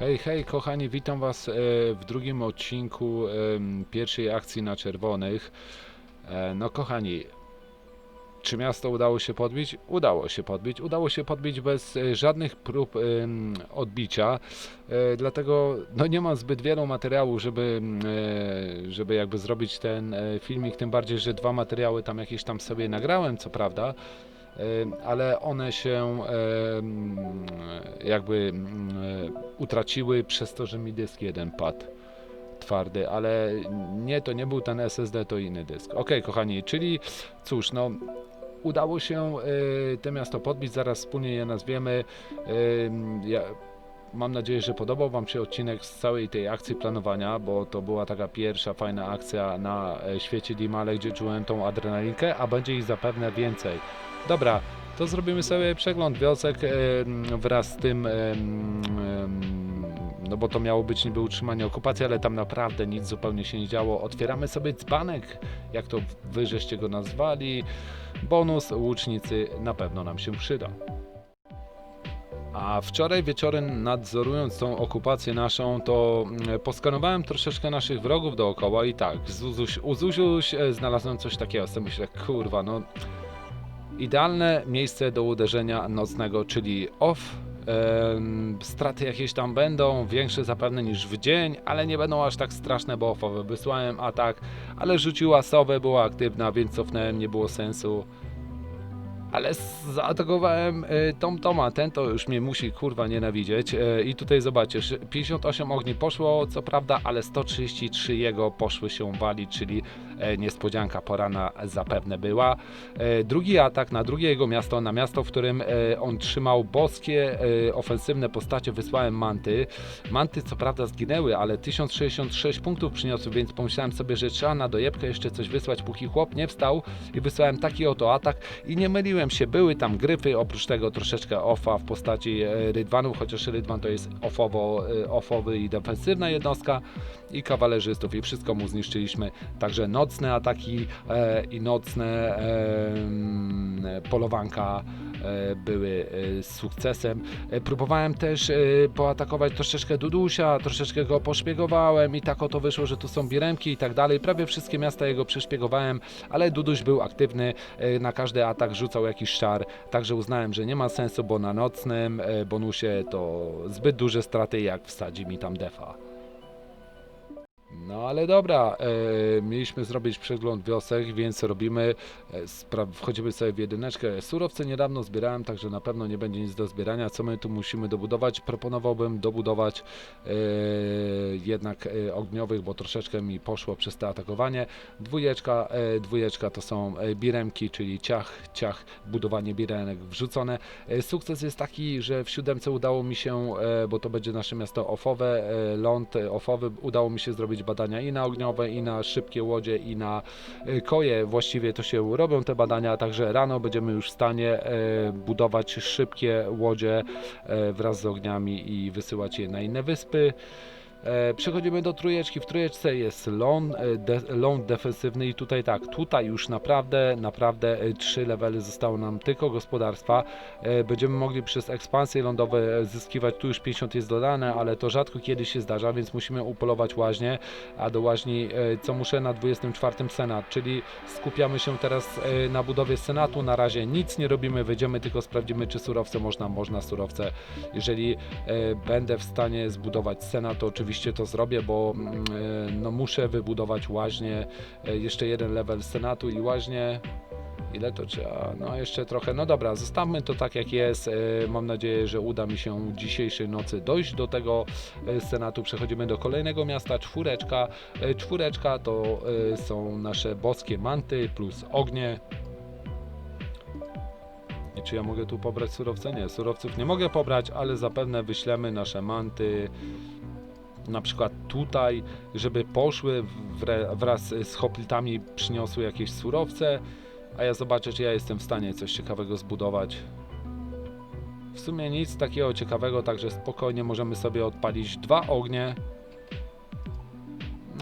Hej, hej, kochani, witam Was e, w drugim odcinku pierwszej akcji na czerwonych. E, No, kochani, czy miasto udało się podbić? Udało się podbić. Udało się podbić bez e, żadnych prób odbicia. Dlatego no, nie mam zbyt wielu materiału, żeby, żeby jakby zrobić ten filmik. Tym bardziej, że dwa materiały tam jakieś tam sobie nagrałem, co prawda. Ale one się jakby mm, utraciły przez to, że mi dysk jeden padł twardy, ale nie, to nie był ten SSD, to inny dysk. Ok, kochani, czyli cóż, no udało się y, to miasto podbić, zaraz wspólnie je nazwiemy. Ym, ja, Mam nadzieję, że podobał Wam się odcinek z całej tej akcji planowania, bo to była taka pierwsza fajna akcja na e, świecie Dimale, gdzie czułem tą adrenalinkę, a będzie ich zapewne więcej. Dobra, to zrobimy sobie przegląd wiosek em, wraz z tym, em, no bo to miało być niby utrzymanie okupacji, ale tam naprawdę nic zupełnie się nie działo. Otwieramy sobie dzbanek, jak to wy żeście go nazwali. Bonus łucznicy na pewno nam się przyda. A wczoraj wieczorem nadzorując tą okupację naszą, to mm, poskanowałem troszeczkę naszych wrogów dookoła i tak, u Zuziuś e, znalazłem coś takiego, sobie myślę, kurwa, no idealne miejsce do uderzenia nocnego, czyli off. Straty jakieś tam będą, większe zapewne niż w dzień, ale nie będą aż tak straszne, bo offowe wysłałem atak, ale rzuciła sowę, była aktywna, więc cofnąłem, nie było sensu. Ale zaatakowałem y, Tom Toma, ten to już mnie musi kurwa nienawidzieć. Y, I tutaj zobaczcie, szy- 58 ogni poszło, co prawda, ale 133 jego poszły się walić, czyli niespodzianka porana zapewne była. E, Drugi atak na drugie jego miasto, na miasto, w którym e, on trzymał boskie, e, ofensywne postacie, wysłałem manty. Manty co prawda zginęły, ale 1066 punktów przyniosły, więc pomyślałem sobie, że trzeba na dojebkę jeszcze coś wysłać, póki chłop nie wstał. I wysłałem taki oto atak. I nie myliłem się, były tam gryfy, oprócz tego troszeczkę offa w postaci e, rydwanów, chociaż rydwan to jest offowo, e, offowy i defensywna jednostka i kawalerzystów i wszystko mu zniszczyliśmy, także nocne ataki e, i nocne polowanka e, były e, z sukcesem. Próbowałem też poatakować troszeczkę Dudusia, troszeczkę go poszpiegowałem i tak oto wyszło, że tu są biremki i tak dalej. Prawie wszystkie miasta jego przeszpiegowałem, ale Duduś był aktywny, na każdy atak rzucał jakiś szar, także uznałem, że nie ma sensu, bo na nocnym bonusie to zbyt duże straty, jak wsadzi mi tam defa. No ale dobra, e, mieliśmy zrobić przegląd wiosek, więc robimy, e, wchodzimy sobie w jedyneczkę. Surowce niedawno zbierałem, także na pewno nie będzie nic do zbierania. Co my tu musimy dobudować? Proponowałbym dobudować e, jednak e, ogniowych, bo troszeczkę mi poszło przez to atakowanie. Dwójeczka, e, dwójeczka to są e, biremki, czyli ciach, ciach, budowanie birenek wrzucone. E, Sukces jest taki, że w siódemce udało mi się, e, bo to będzie nasze miasto ofowe, e, ląd e, ofowy, udało mi się zrobić badania i na ogniowe, i na szybkie łodzie, i na e, koje. Właściwie to się robią te badania, także rano będziemy już w stanie e, budować szybkie łodzie e, wraz z ogniami i wysyłać je na inne wyspy. E, Przechodzimy do trójeczki. W trójeczce jest ląd, e, de, ląd defensywny i tutaj tak, tutaj już naprawdę, naprawdę e, trzy levely zostało nam tylko gospodarstwa. Będziemy mogli przez ekspansje lądowe zyskiwać, tu już 50 jest dodane, ale to rzadko kiedy się zdarza, więc musimy upolować łaźnie, a do łaźni co muszę na 24 Senat, czyli skupiamy się teraz na budowie Senatu, na razie nic nie robimy, wejdziemy tylko sprawdzimy czy surowce można, można surowce. Jeżeli będę w stanie zbudować Senat, to oczywiście to zrobię, bo mm, e, no, muszę wybudować łaźnie, jeszcze jeden level Senatu i łaźnie. Ile to trzeba? No jeszcze trochę. No dobra, zostawmy to tak jak jest. E, Mam nadzieję, że uda mi się dzisiejszej nocy dojść do tego e, Senatu. Przechodzimy do kolejnego miasta, czwóreczka. Czwóreczka to są nasze boskie manty plus ognie. I czy ja mogę tu pobrać surowce? Nie, surowców nie mogę pobrać, ale zapewne wyślemy nasze manty na przykład tutaj, żeby poszły wraz z hoplitami, przyniosły jakieś surowce, a ja zobaczę, czy ja jestem w stanie coś ciekawego zbudować. W sumie nic takiego ciekawego, także spokojnie możemy sobie odpalić dwa ognie.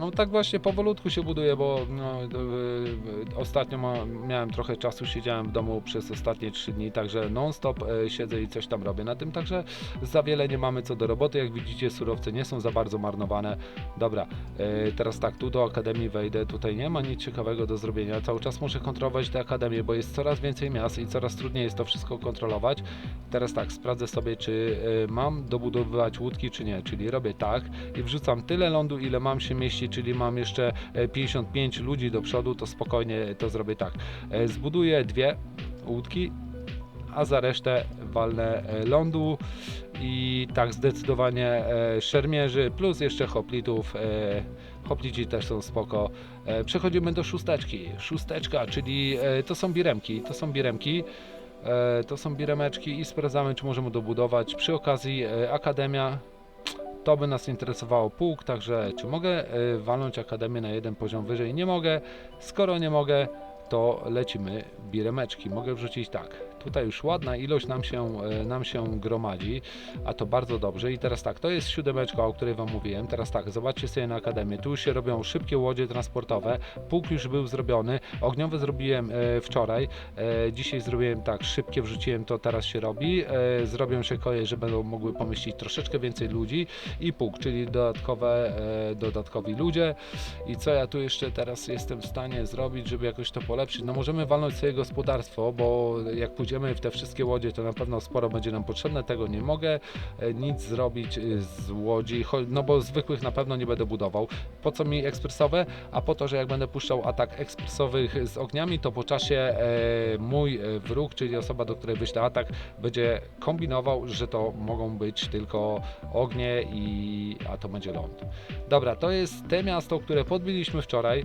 No tak właśnie powolutku się buduje, bo no, y, y, ostatnio ma, miałem trochę czasu, siedziałem w domu przez ostatnie 3 dni, także non-stop y, siedzę i coś tam robię na tym, także za wiele nie mamy co do roboty, jak widzicie surowce nie są za bardzo marnowane. Dobra, teraz tak, tu do Akademii wejdę, tutaj nie ma nic ciekawego do zrobienia, cały czas muszę kontrolować tę Akademię, bo jest coraz więcej miast i coraz trudniej jest to wszystko kontrolować. Teraz tak, sprawdzę sobie, czy mam dobudowywać łódki, czy nie, czyli robię tak i wrzucam tyle lądu, ile mam się czyli mam jeszcze e, 55 ludzi do przodu, to spokojnie to zrobię tak. E, Zbuduję dwie łódki, a za resztę walnę e, lądu i tak zdecydowanie e, szermierzy plus jeszcze hoplitów. e, Hoplici też są spoko. E, Przechodzimy do szósteczki. Szósteczka, czyli e, to są biremki. To są biremki. E, To są biremeczki i sprawdzamy, czy możemy dobudować. Przy okazji e, Akademia to by nas interesowało pułk, także czy mogę y, walnąć akademię na jeden poziom wyżej? Nie mogę. Skoro nie mogę, to lecimy biremeczki. Mogę wrzucić tak. Tutaj już ładna ilość nam się, y, nam się gromadzi, a to bardzo dobrze. I teraz tak, to jest siódemeczka, o której Wam mówiłem. Teraz tak, zobaczcie sobie na akademię. Tu się robią szybkie łodzie transportowe. Pułk już był zrobiony. Ogniowy zrobiłem e, wczoraj. E, dzisiaj zrobiłem tak, szybkie wrzuciłem to, teraz się robi. E, zrobią się koje, że będą mogły pomieścić troszeczkę więcej ludzi i puk, czyli dodatkowe, e, dodatkowi ludzie. I co ja tu jeszcze teraz jestem w stanie zrobić, żeby jakoś to polepszyć? No możemy walnąć sobie gospodarstwo, bo jak pójdziemy w te wszystkie łodzie, to na pewno sporo będzie nam potrzebne. Tego nie mogę e, nic zrobić e, z łodzi, no bo zwykłych na pewno nie będę budował. Po co mi ekspresowe? A po to, że jak będę puszczał atak ekspresowych z ogniami, to po czasie e, mój wróg, czyli osoba, do której wyślę atak, będzie kombinował, że to mogą być tylko ognie i a to będzie ląd. Dobra, to jest te miasto, które podbiliśmy wczoraj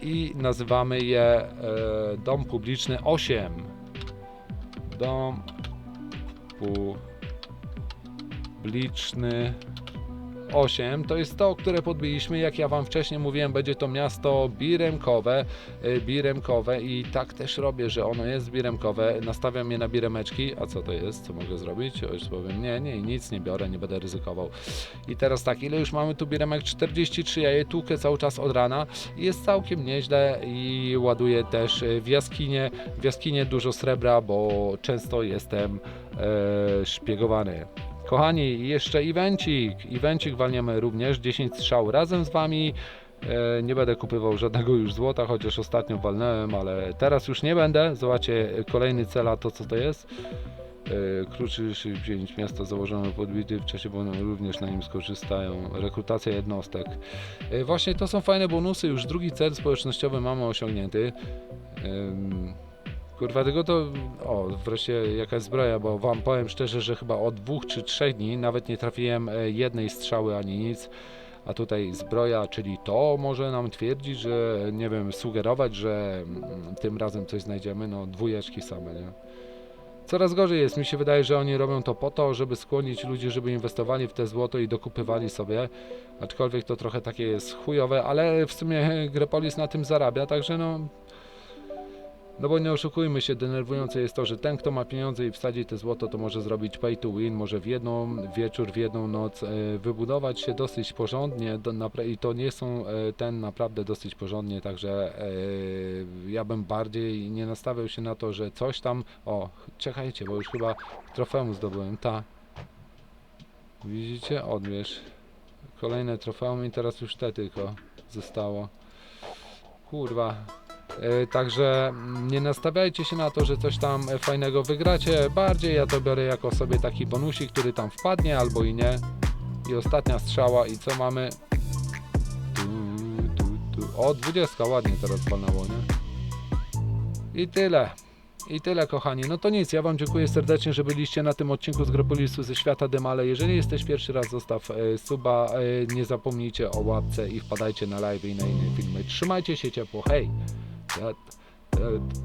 i nazywamy je Dom Publiczny 8. Dom Publiczny 8 to jest to, które podbiliśmy. Jak ja Wam wcześniej mówiłem, będzie to miasto biremkowe, y, biremkowe i tak też robię, że ono jest biremkowe. Nastawiam je na biremeczki. A co to jest? Co mogę zrobić? Już powiem, nie, nie, nic nie biorę, nie będę ryzykował. I teraz tak, ile już mamy tu biremek? 43. Ja je tłukę cały czas od rana i jest całkiem nieźle i ładuję też y, w jaskinie. W jaskinie dużo srebra, bo często jestem e, szpiegowany. Kochani, jeszcze evencik. Evencik walniemy również 10 strzał razem z Wami. E, nie będę kupywał żadnego już złota, chociaż ostatnio walnąłem, ale teraz już nie będę. Zobaczcie, kolejny cel, a to co to jest? E, Kruczy 5 miasta założone podbity w czasie, bo również na nim skorzystają. Rekrutacja jednostek. E, Właśnie to są fajne bonusy. Już drugi cel społecznościowy mamy osiągnięty. Kurwa, tylko to. O, wreszcie jakaś zbroja, bo wam powiem szczerze, że chyba od dwóch czy trzech dni nawet nie trafiłem e, jednej strzały ani nic. A tutaj zbroja, czyli to może nam twierdzić, że nie wiem, sugerować, że mm, tym razem coś znajdziemy. No, dwójeczki same, nie? Coraz gorzej jest. Mi się wydaje, że oni robią to po to, żeby skłonić ludzi, żeby inwestowali w te złoto i dokupywali sobie. Aczkolwiek to trochę takie jest chujowe, ale w sumie Grepolis na tym zarabia, także no. No bo nie oszukujmy się, denerwujące jest to, że ten, kto ma pieniądze i wsadzi te złoto, to może zrobić pay to win, może w jedną wieczór, w jedną noc e, wybudować się dosyć porządnie i to nie są e, ten naprawdę dosyć porządnie, także e, ja bym bardziej nie nastawiał się na to, że coś tam, o, czekajcie, bo już chyba trofeum zdobyłem, ta. Widzicie? Odbierz. Kolejne trofeum i teraz już te tylko zostało. Kurwa, Także mm, nie nastawiajcie się na to, że coś tam fajnego wygracie. Bardziej ja to biorę jako sobie taki bonusik, który tam wpadnie albo i nie. I ostatnia strzała i co mamy? Tu, tu, tu. O, 20 ładnie teraz panało, nie? I tyle. I tyle, kochani. No to nic, ja Wam dziękuję serdecznie, że byliście na tym odcinku z Gropolisu ze świata Demale. Jeżeli jesteś pierwszy raz, zostaw e, suba. E, nie zapomnijcie o łapce i wpadajcie na live i na inne filmy. Trzymajcie się ciepło. Hej! That, that,